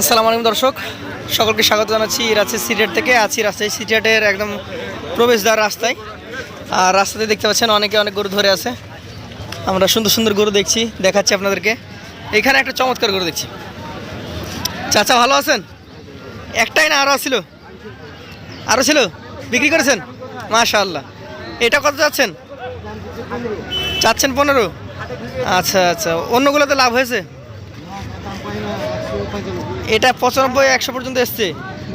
আসসালামু আলাইকুম দর্শক, সকলকে স্বাগত জানাচ্ছি রাজশাহী সিটিহাট থেকে। আছি রাজশাহী সিটিহাটের একদম প্রবেশদ্বার রাস্তায়। আর রাস্তাতে দেখতে পাচ্ছেন অনেকে অনেক গরু ধরে আছে। আমরা সুন্দর সুন্দর গরু দেখছি, দেখাচ্ছি আপনাদেরকে। এখানে একটা চমৎকার গরু দেখছি। চাচা ভালো আছেন? একটাই না আরও ছিল? আরও ছিল? বিক্রি করেছেন? মাশাআল্লাহ। এটা কত যাচ্ছেন? চাচ্ছেন পনেরো? আচ্ছা আচ্ছা। অন্যগুলোতে লাভ হয়েছে? এটা পঁচানব্বই, একশো পর্যন্ত এসছে।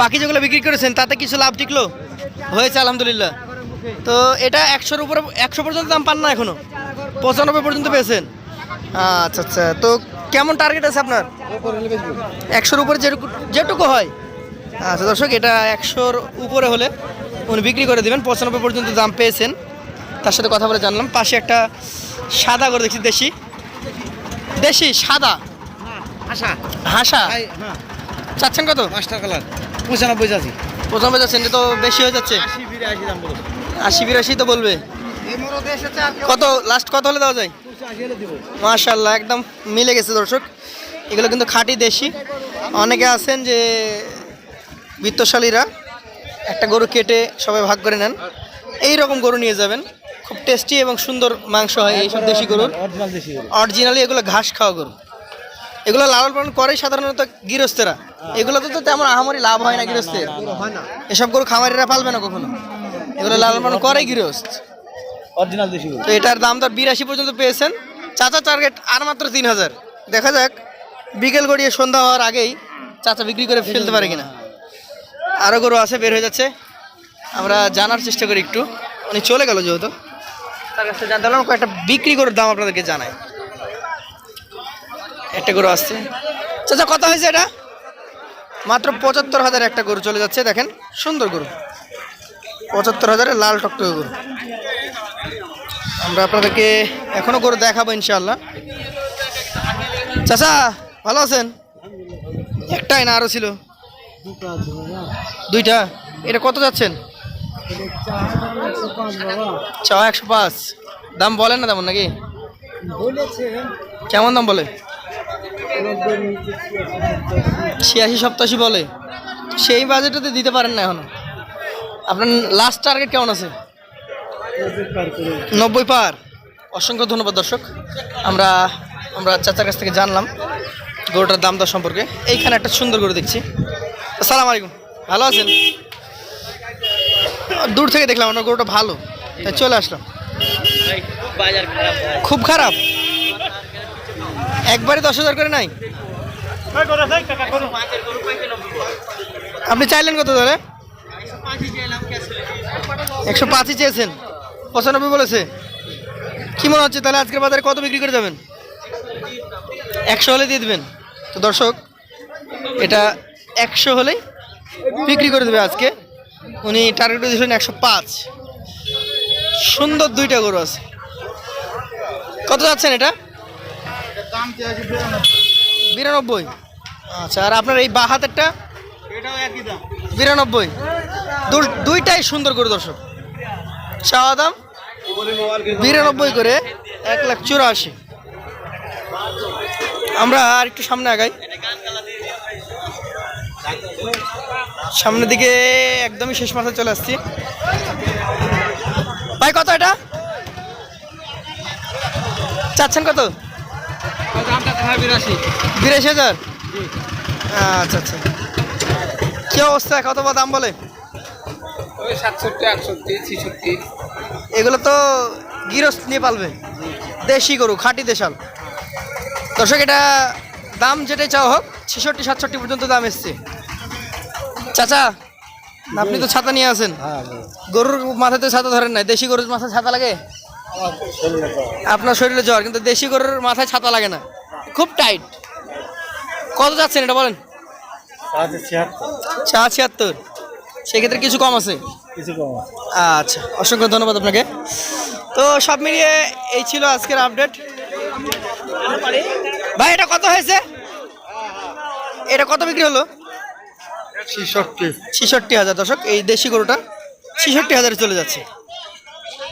বাকি যেগুলো বিক্রি করেছেন, তাতে কিছু লাভ টিকলো? হয়েছে, আলহামদুলিল্লাহ। তো এটা একশোর উপরে, একশো পর্যন্ত দাম পান না এখনও? পঁচানব্বই পর্যন্ত পেয়েছেন? আচ্ছা আচ্ছা। তো কেমন টার্গেট আছে আপনার? একশোর উপরে যেটুকু যেটুকু হয়। আচ্ছা দর্শক, এটা একশোর উপরে হলে উনি বিক্রি করে দেবেন। পঁচানব্বই পর্যন্ত দাম পেয়েছেন। তার সাথে কথা বলে জানলাম, পাশে একটা সাদা করে দেখছি, দেশি। দেশি, সাদা। আশা হাসা? হ্যাঁ। চাচ্ছেন কত? Master colour. পঁচানব্বই যাচ্ছি প্রথমে যাচ্ছেন এটা তো বেশি হয়ে যাচ্ছে। আশি বিরাশি তো বলবে। কত? লাস্ট কত হলে দেওয়া যায়? মাশাল্লাহ একদম মিলে গেছে দর্শক। এগুলো কিন্তু খাঁটি দেশি। অনেকে আছেন যে বিত্তশালীরা একটা গরু কেটে সবাই ভাগ করে নেন। এই রকম গরু নিয়ে যাবেন। খুব টেস্টি এবং সুন্দর মাংস হয় এইসব দেশি গরুর। অরিজিনালি এগুলো ঘাস খাওয়া গরু। এগুলো লালন পালন করে সাধারণত গৃহস্থেরা। এগুলোতে তো তেমন আহামরি লাভ হয় না গৃহস্থের। হয় না এসব গরু খামারিরা পালবে না কখনো। এগুলো লালন পালন করে গৃহস্থ। অরিজিনাল দেশি তো এটার দাম দর বিরাশি পর্যন্ত পেয়েছেন। চাচা টার্গেট আর মাত্র তিন হাজার। দেখা যাক বিকেল গড়িয়ে সন্ধ্যা হওয়ার আগেই চাচা বিক্রি করে ফেলতে পারে কিনা। আরও গরু আছে বের হয়ে যাচ্ছে। আমরা জানার চেষ্টা করি একটু। উনি চলে গেল যেহেতু। তার কাছে জানতে পারলাম কয়েকটা বিক্রি গরুর দাম আপনাদেরকে জানাই। একটা গরু আসছে। চাচা কত হয়েছে এটা? মাত্র পঁচাত্তর হাজার একটা গরু চলে যাচ্ছে দেখেন সুন্দর গরু। পঁচাত্তর হাজারের লাল টকটকে গরু। আমরা আপনাদেরকে এখনও গরু দেখাবো ইনশাল্লাহ চাচা ভালো আছেন? একটাই না আরও ছিল? দুইটা। এটা কত যাচ্ছেন? চা একশো পাঁচ। দাম বলেন না তেমন নাকি? কেমন দাম বলে? ছিয়াশি সপ্তাশি বলে। সেই বাজেটে দিতে পারেন না এখনও। আপনার লাস্ট টার্গেট কেমন আছে? নব্বই পার। অসংখ্য ধন্যবাদ দর্শক। আমরা আমরা চাচার কাছ থেকে জানলাম গরুটার দাম দর সম্পর্কে। এইখানে একটা সুন্দর গরু দেখছি। আসসালামু আলাইকুম। ভালো আছেন? দূর থেকে দেখলাম আপনার গরুটা ভালো। চলে আসলাম। খুব খারাপ। একবারে দশ হাজার করে নাই? আপনি চাইলেন কত ধরে? একশো পাঁচই চেয়েছেন। পঁচানব্বই বলেছে। কি মনে হচ্ছে তাহলে আজকের বাজারে কত বিক্রি করে যাবেন? একশো হলে দিয়ে দেবেন। তো দর্শক, এটা একশো হলেই বিক্রি করে দেবে আজকে। উনি টার্গেট দিয়েছিলেন একশো পাঁচ। সুন্দর দুইটা গরু আছে। কত যাচ্ছেন এটা? দাম চেয়েছি বিরানব্বই? আচ্ছা আর আপনার এই বা হাতেরটা? এটাও একই দাম। বিরানব্বই। দুইটাই সুন্দর গরু দর্শক। চাওয়া দাম? বিরানব্বই করে এক লাখ চুরাশি। আমরা আর একটু সামনে আগাই। সামনের দিকে একদমই শেষ মাথায় চলে আসছি। ভাই কত এটা? চাচ্ছেন কত? বিরাশি। হাজার? আচ্ছা আচ্ছা। কি অবস্থা? কত বা দাম বলে? ওই সাতষট্টি আটষট্টি ছিষট্টি। এগুলো তো গৃহস্থ নিয়ে পালবে। দেশি গরু খাঁটি দেশাল। দর্শক এটা দাম যেটাই চাও হোক ছেষট্টি সাতষট্টি পর্যন্ত দাম এসছে। চাচা আপনি তো ছাতা নিয়ে আছেন। হ্যাঁ গরুর মাথাতে ছাতা ধরেন নাই। দেশি গরুর মাথায় ছাতা লাগে? আপনার শরীরে জ্বর কিন্তু দেশি গরুর মাথায় ছাতা লাগে না। খুব টাইট কত যাচ্ছেন এটা বলেন? ছিয়াত্তর চা ছিয়াত্তর। সেক্ষেত্রে কিছু কম আছে? কিছু কম আচ্ছা অসংখ্য ধন্যবাদ আপনাকে। তো সব মিলিয়ে এই ছিল আজকের আপডেট ভাই এটা কত হয়েছে? এটা কত বিক্রি হলো? ছিষট্টি। ছিষট্টি হাজার দর্শক এই দেশি গরুটা ছিষট্টি হাজারে চলে যাচ্ছে।